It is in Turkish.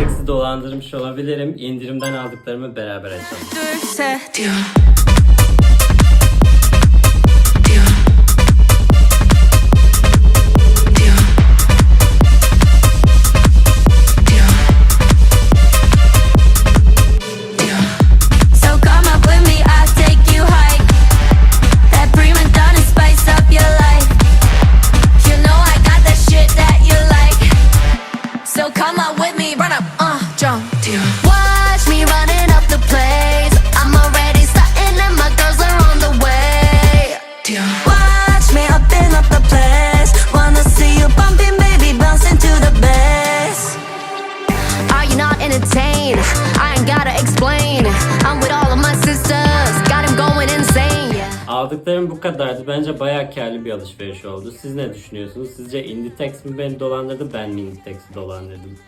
Inditex'i dolandırmış olabilirim. İndirimden aldıklarımı beraber açalım. Are you not entertained? I ain't gotta explain. I'm with all of my sisters, got 'em going insane. Yeah. Aldıklarım bu kadardı. Bence bayağı karlı bir alışveriş oldu. Siz ne düşünüyorsunuz? Sizce Inditex mi beni dolandırdı, ben mi Inditex'i dolandırdım?